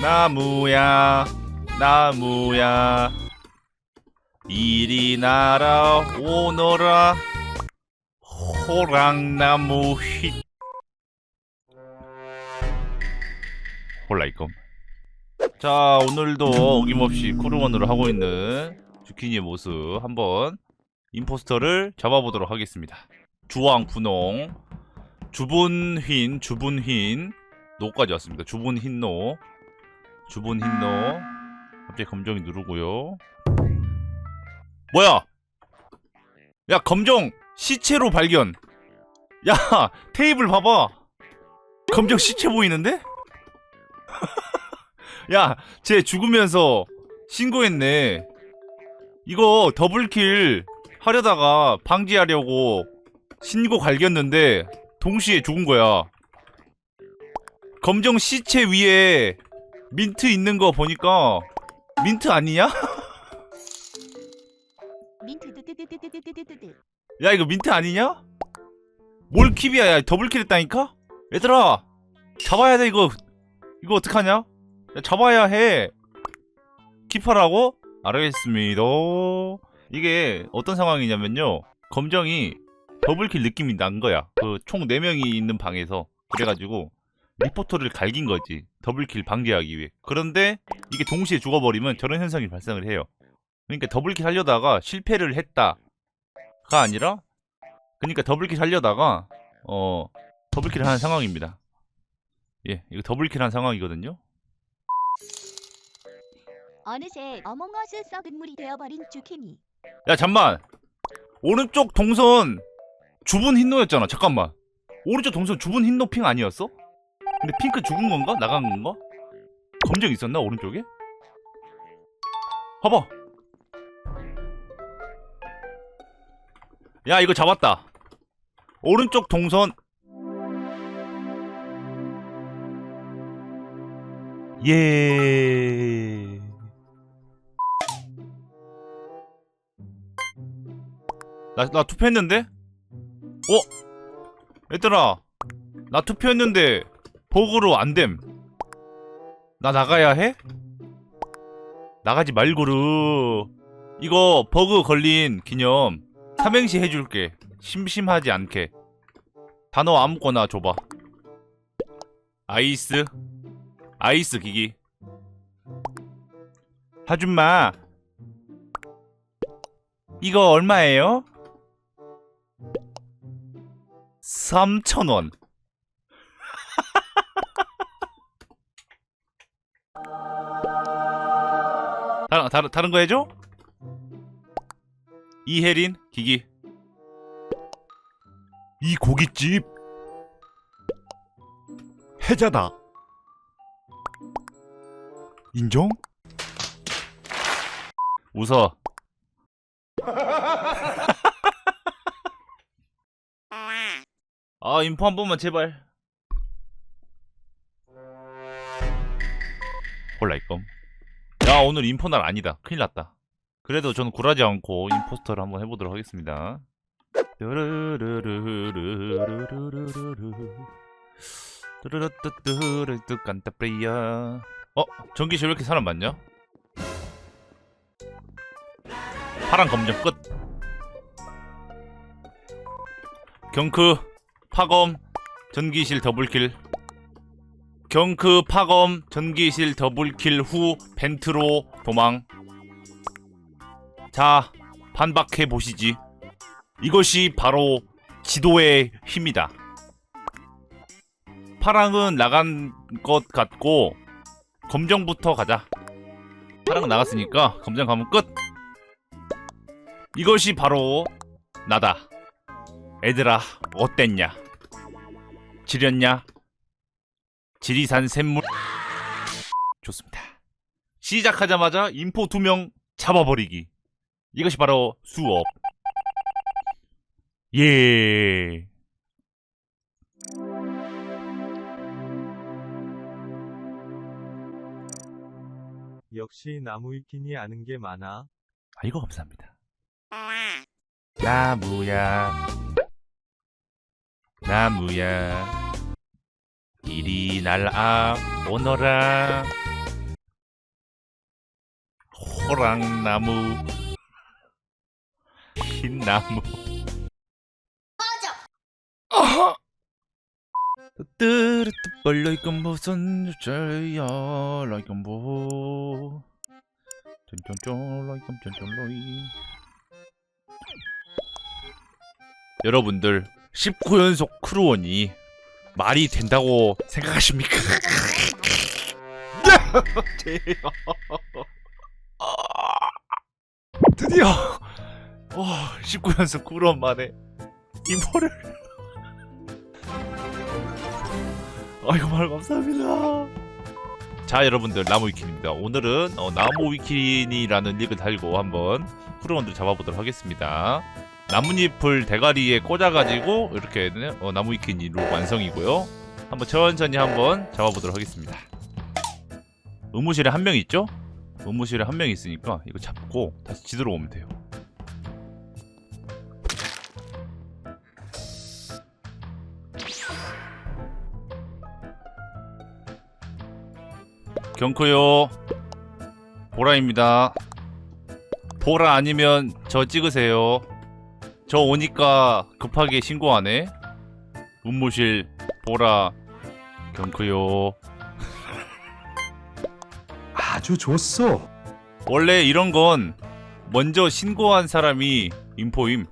나무야 나무야. 이리 날아오너라. 호랑나무 휙 홀라이껌 자 오늘도 어김없이 쿠르원으로 하고 있는 주키니의 모습 한번 임포스터를 잡아보도록 하겠습니다. 주황 분홍 주분흰 주분흰 노까지 왔습니다. 주분흰 노 주분흰 노 갑자기 검정이 누르고요 뭐야 야 검정 시체로 발견 야 테이블 봐봐 검정 시체 보이는데? 야, 쟤 죽으면서 신고했네. 이거 더블킬 하려다가 방지하려고 신고 갈겼는데 동시에 죽은 거야. 검정 시체 위에 민트 있는 거 보니까 민트 아니냐? 민트 뜨뜨뜨뜨뜨뜨뜨뜨 야, 이거 민트 아니냐? 뭘 킵이야, 야, 더블킬 했다니까? 얘들아, 잡아야 돼, 이거. 이거 어떡하냐? 야, 잡아야 해. 킵하라고? 알겠습니다. 이게 어떤 상황이냐면요. 검정이 더블킬 느낌이 난 거야. 그 총 4명이 있는 방에서. 그래가지고 리포터를 갈긴 거지. 더블킬 방지하기 위해. 그런데 이게 동시에 죽어버리면 저런 현상이 발생을 해요. 그러니까 더블킬 하려다가 실패를 했다가 아니라 그러니까 더블킬 하려다가 어 더블킬 하는 상황입니다. 예, 이거 더블킬 한 상황이거든요. 어느새 어몽어스 썩은 물이 되어버린 주케니 야 잠만 오른쪽 동선 주분 흰노였잖아 잠깐만 오른쪽 동선 주분 흰노 핑 아니었어? 근데 핑크 죽은 건가? 나간 건가? 검정 있었나 오른쪽에? 봐봐 야 이거 잡았다 오른쪽 동선 예 나, 나 투표했는데? 어? 얘들아, 나 투표했는데, 버그로 안 됨. 나 나가야 해? 나가지 말고르. 이거 버그 걸린 기념 삼행시 해줄게. 심심하지 않게. 단어 아무거나 줘봐. 아이스. 아이스 기기. 하준마. 이거 얼마예요? 3,000원. 다른, 다른, 다른 거 해줘? 이혜린, 기기. 이 고깃집. 해자다. 인정? 웃어. 아 인포 한 번만 제발 홀라이껌 야 오늘 인포 날 아니다 큰일 났다 그래도 저는 굴하지 않고 임포스터를 한번 해보도록 하겠습니다 뚜르르뚜뚜르뚜 깐따프리야 어? 전기실 왜 이렇게 사람 많냐? 파란 검정 끝 경크 파검 전기실 더블킬 경크 파검 전기실 더블킬 후 벤트로 도망. 자 반박해 보시지. 이것이 바로 지도의 힘이다. 파랑은 나간 것 같고 검정부터 가자. 파랑은 나갔으니까 검정 가면 끝. 이것이 바로 나다. 애들아 어땠냐? 지렸냐 지리산 샘물. 좋습니다. 시작하자마자 인포 두 명 잡아버리기. 이것이 바로 수업. 예. 역시 나무위키니 아는 게 많아. 아이고 감사합니다. 나무야. 나무야 이리 날아 오너라. 호랑나무 흰나무. 아하! 뜨르뜨 벌려 이건 무슨 죄야? 라이건 뭐 쫀쫀쫀 라이건 쫀쫀 로이. 여러분들 19연속 크루원이 말이 된다고 생각하십니까? 드디어 어, 19연속 크루원 만에 이모를. 아이고 말 감사합니다. 자 여러분들 나무 위킨입니다. 오늘은 어, 나무 위킨이라는 릭을 달고 한번 크루원들 잡아보도록 하겠습니다 나뭇잎을 대가리에 꽂아가지고 이렇게 어, 나무 위킨이로 완성이고요. 한번 천천히 한번 잡아보도록 하겠습니다. 의무실에 한 명 있죠? 의무실에 한 명 있으니까 이거 잡고 다시 지도로 오면 돼요. 경크요. 보라입니다. 보라 아니면 저 찍으세요 저 오니까 급하게 신고하네. 운무실 보라. 경크요. 아주 좋소. 원래 이런 건 먼저 신고한 사람이 인포임.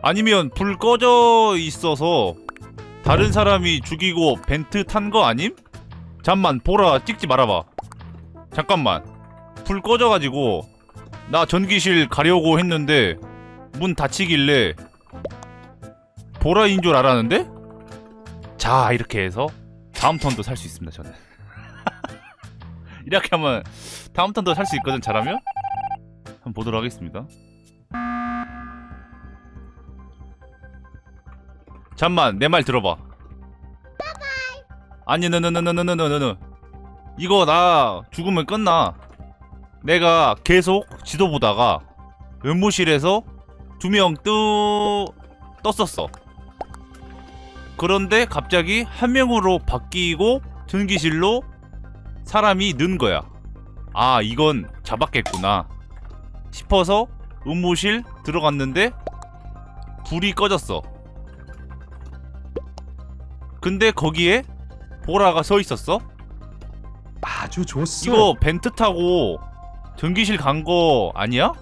아니면 불 꺼져 있어서 다른 사람이 죽이고 벤트 탄 거 아님? 잠만 보라 찍지 말아봐. 잠깐만. 불 꺼져가지고 나 전기실 가려고 했는데 문 닫히길래 보라인 줄 알았는데? 자 이렇게 해서 다음 턴도 살 수 있습니다 저는. 이렇게 하면 다음 턴도 살 수 있거든 잘하면? 한번 보도록 하겠습니다. 잠만 내 말 들어봐. 아니 너너너너너너너너. 이거 나 죽으면 끝나. 내가 계속 지도 보다가 의무실에서 두명 뜨... 떴었어 그런데 갑자기 한 명으로 바뀌고 전기실로 사람이 는 거야 아 이건 잡았겠구나 싶어서 의무실 들어갔는데 불이 꺼졌어 근데 거기에 보라가 서 있었어 아주 좋소. 이거 벤트 타고 전기실 간 거 아니야?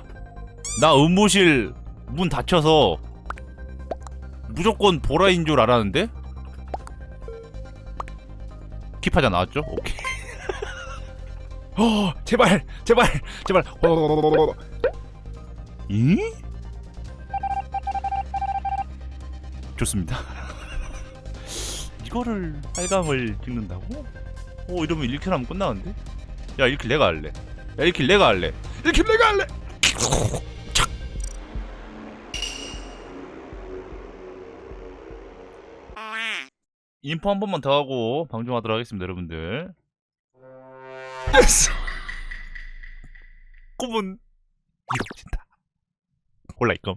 나 의무실 문 닫혀서 무조건 보라인 줄 알았는데? 킵하자 나왔죠? 오케이 어 제발 제발 제발 이? 좋습니다 이거를 빨강을 찍는다고? 오 이러면 1킬 하면 끝나는데? 야 1킬 내가 할래 야 1킬 내가 할래 1킬 내가 할래 인포 한 번만 더 하고 방송하도록 하겠습니다 여러분들. 꿈은 이루어진다. 몰라 이거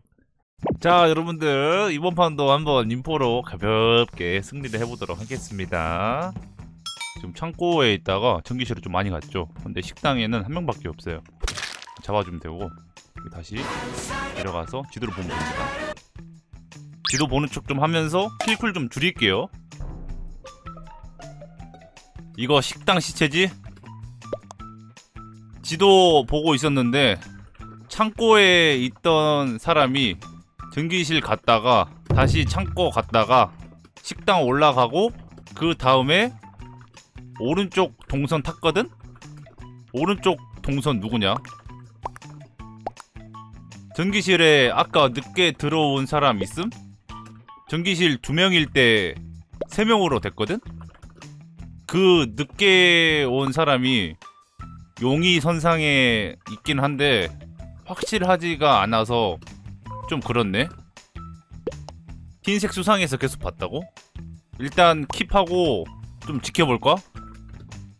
자 여러분들 이번 판도 한번 인포로 가볍게 승리를 해보도록 하겠습니다. 지금 창고에 있다가 전기실을 좀 많이 갔죠? 근데 식당에는 한 명밖에 없어요. 잡아주면 되고 다시 내려가서 지도를 보면 됩니다. 지도 보는 척 좀 하면서 킬쿨 좀 줄일게요 이거 식당 시체지? 지도 보고 있었는데 창고에 있던 사람이 전기실 갔다가 다시 창고 갔다가 식당 올라가고 그 다음에 오른쪽 동선 탔거든? 오른쪽 동선 누구냐? 전기실에 아까 늦게 들어온 사람 있음? 전기실 두 명일 때 세 명으로 됐거든? 그 늦게 온 사람이 용의 선상에 있긴 한데 확실하지가 않아서 좀 그렇네. 흰색 수상에서 계속 봤다고? 일단 킵하고 좀 지켜볼까?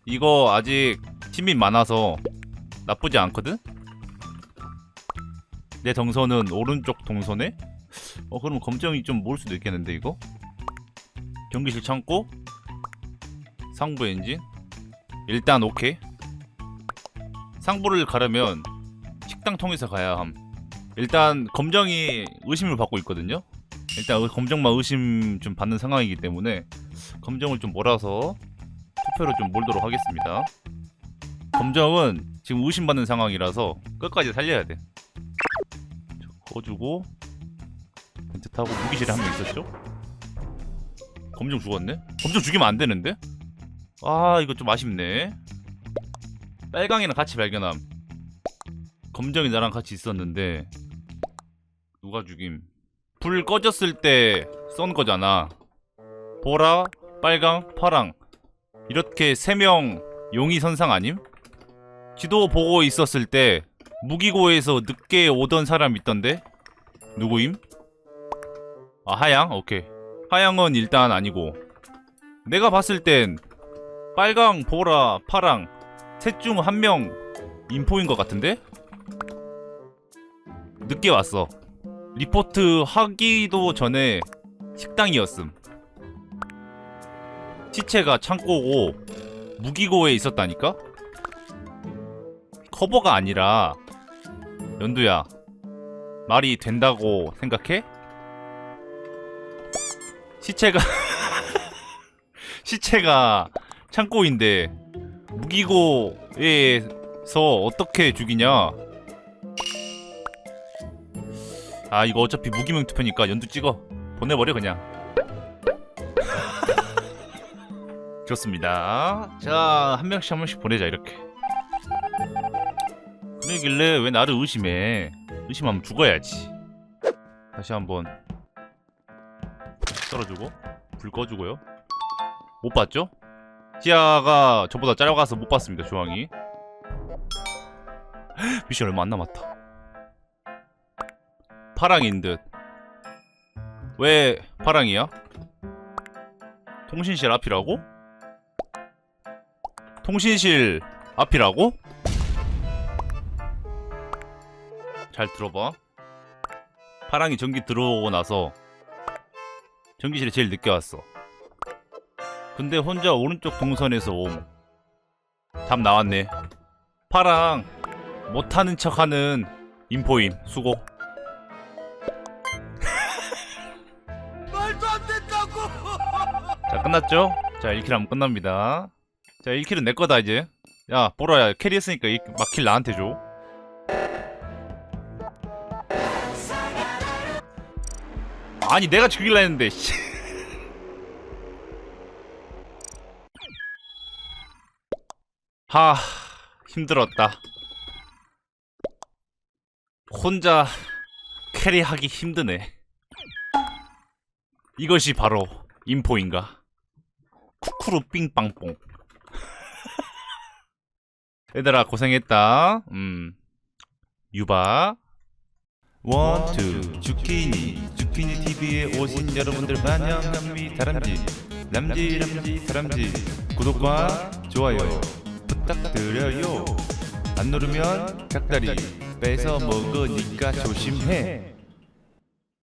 이거 아직 팀이 많아서 나쁘지 않거든? 내 동선은 오른쪽 동선에? 어 그럼 검정이 좀 모을 수도 있겠는데 이거? 경기실 창고 상부 엔진 일단 오케이 상부를 가려면 식당 통해서 가야 함. 일단 검정이 의심을 받고 있거든요. 일단 검정만 의심 좀 받는 상황이기 때문에 검정을 좀 몰아서 투표를 좀 몰도록 하겠습니다. 검정은 지금 의심받는 상황이라서 끝까지 살려야 돼. 자, 꺼주고 벤트 타고 무기실에 한 명 있었죠? 검정 죽었네? 검정 죽이면 안 되는데? 아 이거 좀 아쉽네. 빨강이랑 같이 발견함. 검정이 나랑 같이 있었는데 누가 죽임? 불 꺼졌을 때 쏜 거잖아. 보라, 빨강, 파랑 이렇게 세 명 용의 선상 아님? 지도 보고 있었을 때 무기고에서 늦게 오던 사람 있던데 누구임? 아 하양? 오케이 하양은 일단 아니고 내가 봤을 땐 빨강, 보라, 파랑 셋 중 한 명 인포인 것 같은데? 늦게 왔어 리포트 하기도 전에 식당이었음 시체가 창고고 무기고에 있었다니까? 커버가 아니라 연두야 말이 된다고 생각해? 시체가 시체가 창고인데 무기고에서 어떻게 죽이냐? 아 이거 어차피 무기명 투표니까 연두 찍어 보내버려 그냥. 좋습니다. 자 한 명씩 한 명씩 보내자 이렇게. 그러길래 왜 나를 의심해? 의심하면 죽어야지. 다시 한번 떨어주고 불 꺼주고요. 못 봤죠? 지아가 저보다 짧아서 못 봤습니다. 조항이. 미션 얼마 안 남았다. 파랑인 듯. 왜 파랑이야? 통신실 앞이라고? 통신실 앞이라고? 잘 들어봐. 파랑이 전기 들어오고 나서 전기실에 제일 늦게 왔어. 근데 혼자 오른쪽 동선에서 옴. 답 나왔네. 파랑 못하는 척하는 인포임 수고. 말도 안 된다고. 자 끝났죠? 자 1킬 하면 끝납니다. 자 1킬은 내 거다 이제. 야 보라야 캐리했으니까 이 막킬 나한테 줘. 아니 내가 죽일라 했는데 하 힘들었다. 혼자 캐리하기 힘드네. 이것이 바로 인포인가? 쿠쿠루 삥빵뽕. 얘들아 고생했다. 음. 유바. 원투 주키니. 주키니 TV에 오신 여러분들 환영합니다. 다람쥐 남지 남지 다람쥐 구독과 좋아요 부탁드려요. 안 누르면 닭다리 뺏어 먹으니까 조심해